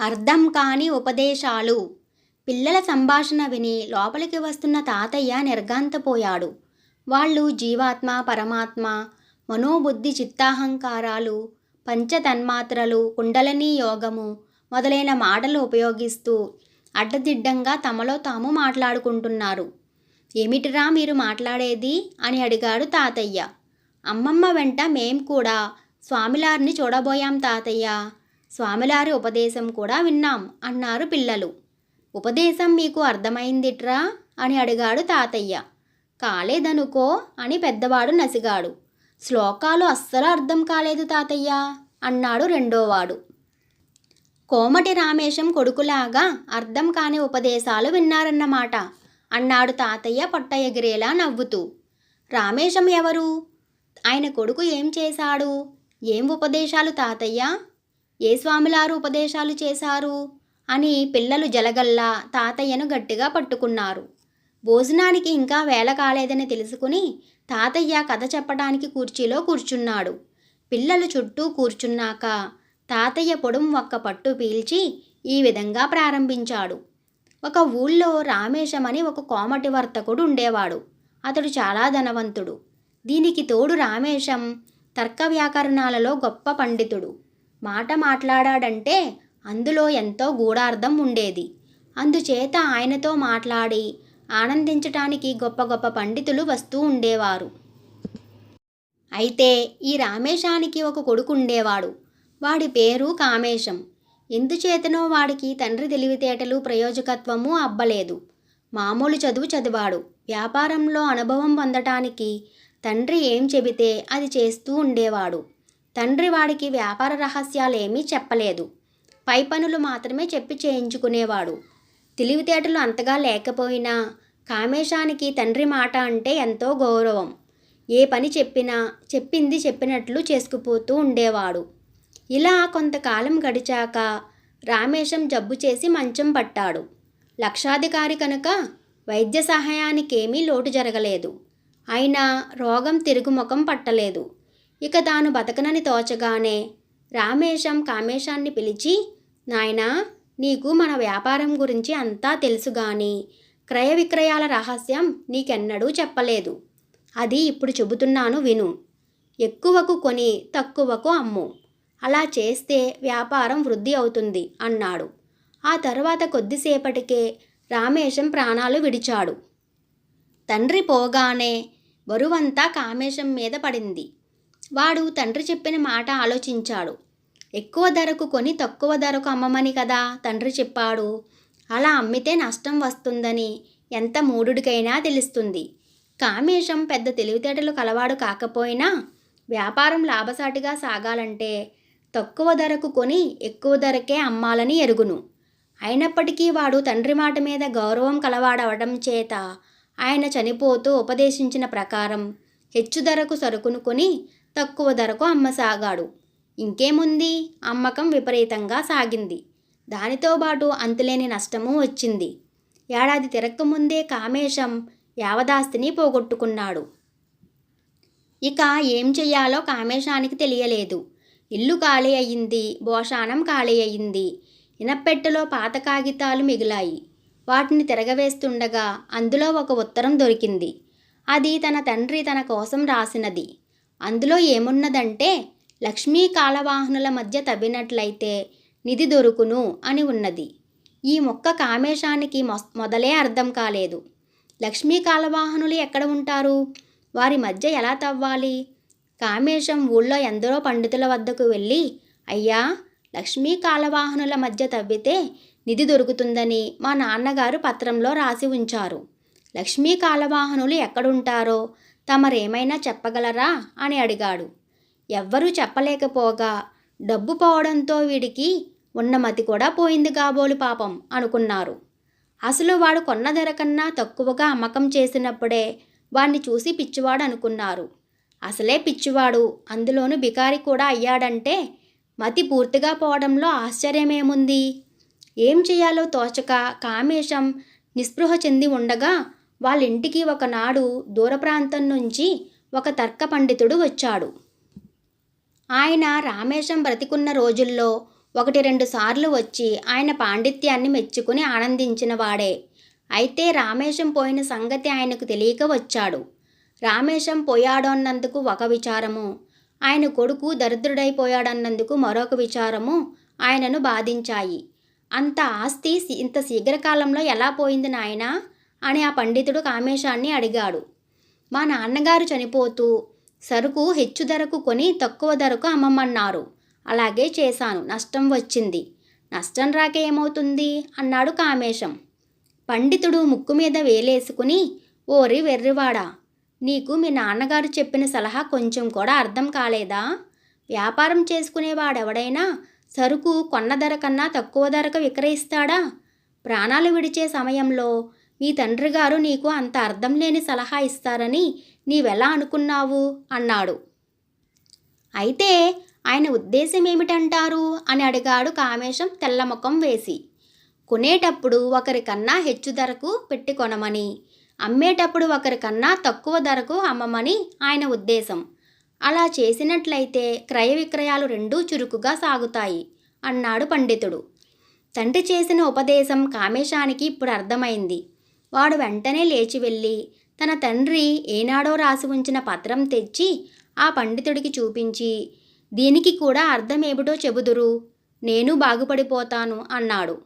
అర్థం కాని ఉపదేశాలు. పిల్లల సంభాషణ విని లోపలికి వస్తున్న తాతయ్య నిర్గాంతపోయాడు వాళ్ళు జీవాత్మ పరమాత్మ మనోబుద్ధి చిత్తాహంకారాలు పంచతన్మాత్రలు కుండలని యోగము మొదలైన మాటలు ఉపయోగిస్తూ అడ్డదిడ్డంగా తమలో తాము మాట్లాడుకుంటున్నారు. ఏమిటిరా మీరు మాట్లాడేది? అని అడిగాడు తాతయ్య. అమ్మమ్మ వెంట మేం కూడా స్వామిలారిని చూడబోయాం తాతయ్య. స్వామిలారి ఉపదేశం కూడా విన్నాం అన్నారు పిల్లలు. ఉపదేశం మీకు అర్థమైందిట్రా? అని అడిగాడు తాతయ్య. కాలేదనుకో అని పెద్దవాడు నసిగాడు. శ్లోకాలు అస్సలు అర్థం కాలేదు తాతయ్య అన్నాడు రెండోవాడు. కోమటి రామేశం కొడుకులాగా అర్థం కాని ఉపదేశాలు విన్నారన్నమాట అన్నాడు తాతయ్య పొట్ట ఎగిరేలా నవ్వుతూ. రామేశం ఎవరు? ఆయన కొడుకు ఏం చేశాడు? ఏం ఉపదేశాలు తాతయ్య? ఏ స్వామిలారు ఉపదేశాలు చేశారు? అని పిల్లలు జలగల్లా తాతయ్యను గట్టిగా పట్టుకున్నారు. భోజనానికి ఇంకా వేళ కాలేదని తెలుసుకుని తాతయ్య కథ చెప్పడానికి కుర్చీలో కూర్చున్నాడు. పిల్లలు చుట్టూ కూర్చున్నాక తాతయ్య పొడుం ఒక్క పట్టు పీల్చి ఈ విధంగా ప్రారంభించాడు. ఒక ఊళ్ళో రామేశం అని ఒక కోమటి వర్తకుడు ఉండేవాడు. అతడు చాలా ధనవంతుడు. దీనికి తోడు రామేశం తర్క వ్యాకరణాలలో గొప్ప పండితుడు. మాట మాట్లాడాడంటే అందులో ఎంతో గూఢార్థం ఉండేది. అందుచేత ఆయనతో మాట్లాడి ఆనందించటానికి గొప్ప గొప్ప పండితులు వస్తూ ఉండేవారు. అయితే ఈ రామేశానికి ఒక కొడుకు ఉండేవాడు. వాడి పేరు కామేశం. ఎందుచేతనో వాడికి తండ్రి తెలివితేటలు ప్రయోజకత్వము అబ్బలేదు. మామూలు చదువు చదివాడు. వ్యాపారంలో అనుభవం పొందటానికి తండ్రి ఏం చెబితే అది చేస్తూ ఉండేవాడు. తండ్రి వాడికి వ్యాపార రహస్యాలేమీ చెప్పలేదు. పై పనులు మాత్రమే చెప్పి చేయించుకునేవాడు. తెలివితేటలు అంతగా లేకపోయినా కామేశానికి తండ్రి మాట అంటే ఎంతో గౌరవం. ఏ పని చెప్పినా చెప్పింది చెప్పినట్లు చేసుకుపోతూ ఉండేవాడు. ఇలా కొంతకాలం గడిచాక రామేశం జబ్బు చేసి మంచం పట్టాడు. లక్షాధికారి కనుక వైద్య సహాయానికేమీ లోటు జరగలేదు. అయినా రోగం తిరుగుముఖం పట్టలేదు. ఇక తాను బతకనని తోచగానే రామేశం కామేశాన్ని పిలిచి నాయనా నీకు మన వ్యాపారం గురించి అంతా తెలుసు గాని క్రయ విక్రయాల రహస్యం నీకెన్నడూ చెప్పలేదు. అది ఇప్పుడు చెబుతున్నాను విను. ఎక్కువకు కొని తక్కువకు అమ్ము. అలా చేస్తే వ్యాపారం వృద్ధి అవుతుంది అన్నాడు. ఆ తర్వాత కొద్దిసేపటికే రామేశం ప్రాణాలు విడిచాడు. తండ్రి పోగానే బరువంతా కామేశం మీద పడింది. వాడు తండ్రి చెప్పిన మాట ఆలోచించాడు. ఎక్కువ ధరకు కొని తక్కువ ధరకు అమ్మమని కదా తండ్రి చెప్పాడు. అలా అమ్మితే నష్టం వస్తుందని ఎంత మూడుడికైనా తెలుస్తుంది. కామేశం పెద్ద తెలివితేటలు కలవాడు కాకపోయినా వ్యాపారం లాభసాటిగా సాగాలంటే తక్కువ ధరకు కొని ఎక్కువ ధరకే అమ్మాలని ఎరుగును. అయినప్పటికీ వాడు తండ్రి మాట మీద గౌరవం కలవాడవడం చేత ఆయన చనిపోతూ ఉపదేశించిన ప్రకారం హెచ్చు ధరకు సరుకును కొని తక్కువ ధరకు అమ్మసాగాడు ఇంకేముంది? అమ్మకం విపరీతంగా సాగింది. దానితో పాటు అంతులేని నష్టము వచ్చింది. ఏడాది తిరక్కముందే కామేశం యావదాస్తిని పోగొట్టుకున్నాడు. ఇక ఏం చెయ్యాలో కామేశానికి తెలియలేదు. ఇల్లు ఖాళీ అయ్యింది భోషాణం ఖాళీ అయ్యింది ఇనపెట్టెలో పాత కాగితాలు మిగిలాయి. వాటిని తిరగవేస్తుండగా అందులో ఒక ఉత్తరం దొరికింది. అది తన తండ్రి తన కోసం రాసినది. అందులో ఏమున్నదంటే లక్ష్మీ కాలవాహనుల మధ్య తవ్వినట్లయితే నిధి దొరుకును అని ఉన్నది. ఈ మొక్క కామేశానికి మొదలే అర్థం కాలేదు. లక్ష్మీ కాలవాహనులు ఎక్కడ ఉంటారు? వారి మధ్య ఎలా తవ్వాలి? కామేశం ఊళ్ళో ఎందరో పండితుల వద్దకు వెళ్ళి అయ్యా లక్ష్మీ కాలవాహనుల మధ్య తవ్వితే నిధి దొరుకుతుందని మా నాన్నగారు పత్రంలో రాసి ఉంచారు. లక్ష్మీ కాలవాహనులు ఎక్కడుంటారో తమరేమైనా చెప్పగలరా? అని అడిగాడు. ఎవ్వరూ చెప్పలేకపోగా డబ్బు పోవడంతో వీడికి ఉన్న మతి కూడా పోయింది కాబోలు పాపం అనుకున్నారు. అసలు వాడు కొన్న ధర కన్నా తక్కువగా అమ్మకం చేసినప్పుడే వాణ్ణి చూసి పిచ్చివాడు అనుకున్నారు. అసలే పిచ్చివాడు అందులోనూ బికారి కూడా అయ్యాడంటే మతి పూర్తిగా పోవడంలో ఆశ్చర్యమేముంది? ఏం చేయాలో తోచక కామేశం నిస్పృహ చెంది ఉండగా వాళ్ళ ఇంటికి ఒకనాడు దూర ప్రాంతం నుంచి ఒక తర్క పండితుడు వచ్చాడు. ఆయన రామేశం బ్రతికున్న రోజుల్లో ఒకటి రెండు సార్లు వచ్చి ఆయన పాండిత్యాన్ని మెచ్చుకుని ఆనందించిన వాడే. అయితే రామేశం పోయిన సంగతి ఆయనకు తెలియక వచ్చాడు. రామేశం పోయాడన్నందుకు ఒక విచారము ఆయన కొడుకు దరిద్రుడైపోయాడన్నందుకు మరొక విచారము ఆయనను బాధించాయి. అంత ఆస్తి ఇంత శీఘ్రకాలంలో ఎలా పోయింది నాయనా? అని ఆ పండితుడు కామేశాన్ని అడిగాడు. మా నాన్నగారు చనిపోతూ సరుకు హెచ్చు ధరకు కొని తక్కువ ధరకు అమ్మమన్నారు. అలాగే చేశాను. నష్టం వచ్చింది. నష్టం రాక ఏమవుతుంది? అన్నాడు కామేశం. పండితుడు ముక్కు మీద వేలేసుకుని ఓరి వెర్రివాడా నీకు మీ నాన్నగారు చెప్పిన సలహా కొంచెం కూడా అర్థం కాలేదా? వ్యాపారం చేసుకునేవాడెవడైనా సరుకు కొన్న ధర కన్నా తక్కువ ధరకు విక్రయిస్తాడా? ప్రాణాలు విడిచే సమయంలో మీ తండ్రి గారు నీకు అంత అర్థం లేని సలహా ఇస్తారని నీవెలా అనుకున్నావు? అన్నాడు. అయితే ఆయన ఉద్దేశం ఏమిటంటారు? అని అడిగాడు కామేశం తెల్లముఖం వేసి. కొనేటప్పుడు ఒకరికన్నా హెచ్చు ధరకు పెట్టి కొనమని అమ్మేటప్పుడు ఒకరికన్నా తక్కువ ధరకు అమ్మమని ఆయన ఉద్దేశం. అలా చేసినట్లయితే క్రయ విక్రయాలు రెండూ చురుకుగా సాగుతాయి అన్నాడు పండితుడు. తండ్రి చేసిన ఉపదేశం కామేశానికి ఇప్పుడు అర్థమైంది. వాడు వెంటనే లేచి వెళ్ళి తన తండ్రి ఏనాడో రాసి ఉంచిన పత్రం తెచ్చి ఆ పండితుడికి చూపించి దీనికి కూడా అర్థమేమిటో చెబుదురు నేను బాగుపడిపోతాను అన్నాడు.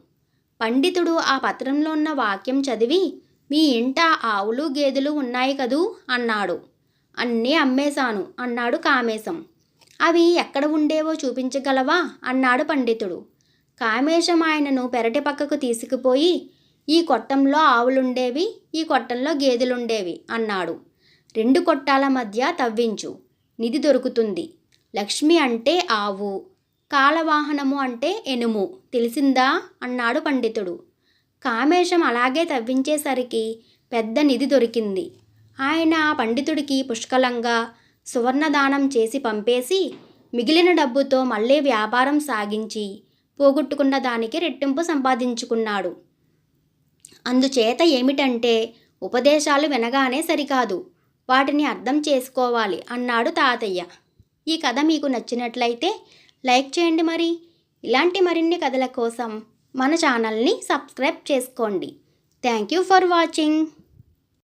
పండితుడు ఆ పత్రంలో ఉన్న వాక్యం చదివి మీ ఇంట ఆవులు గేదెలు ఉన్నాయి కదూ అన్నాడు. అన్నీ అమ్మేశాను అన్నాడు కామేశం. అవి ఎక్కడ ఉండేవో చూపించగలవా అన్నాడు పండితుడు. కామేశం ఆయనను పెరటి పక్కకు తీసుకుపోయి ఈ కొట్టంలో ఆవులుండేవి ఈ కొట్టంలో గేదెలుండేవి అన్నాడు. రెండు కొట్టాల మధ్య తవ్వించు. నిధి దొరుకుతుంది. లక్ష్మి అంటే ఆవు కాలవాహనము అంటే ఎనుము తెలిసిందా? అన్నాడు పండితుడు. కామేశం అలాగే తవ్వించేసరికి పెద్ద నిధి దొరికింది. ఆయన ఆ పండితుడికి పుష్కలంగా సువర్ణదానం చేసి పంపేసి మిగిలిన డబ్బుతో మళ్ళీ వ్యాపారం సాగించి పోగొట్టుకున్న దానికి రెట్టింపు సంపాదించుకున్నాడు. అందుచేత ఏమిటంటే ఉపదేశాలు వినగానే సరికాదు. వాటిని అర్థం చేసుకోవాలి అన్నాడు తాతయ్య. ఈ కథ మీకు నచ్చినట్లయితే లైక్ చేయండి మరి. ఇలాంటి మరిన్ని కథల కోసం మన ఛానల్ని సబ్స్క్రైబ్ చేసుకోండి. Thank you for watching.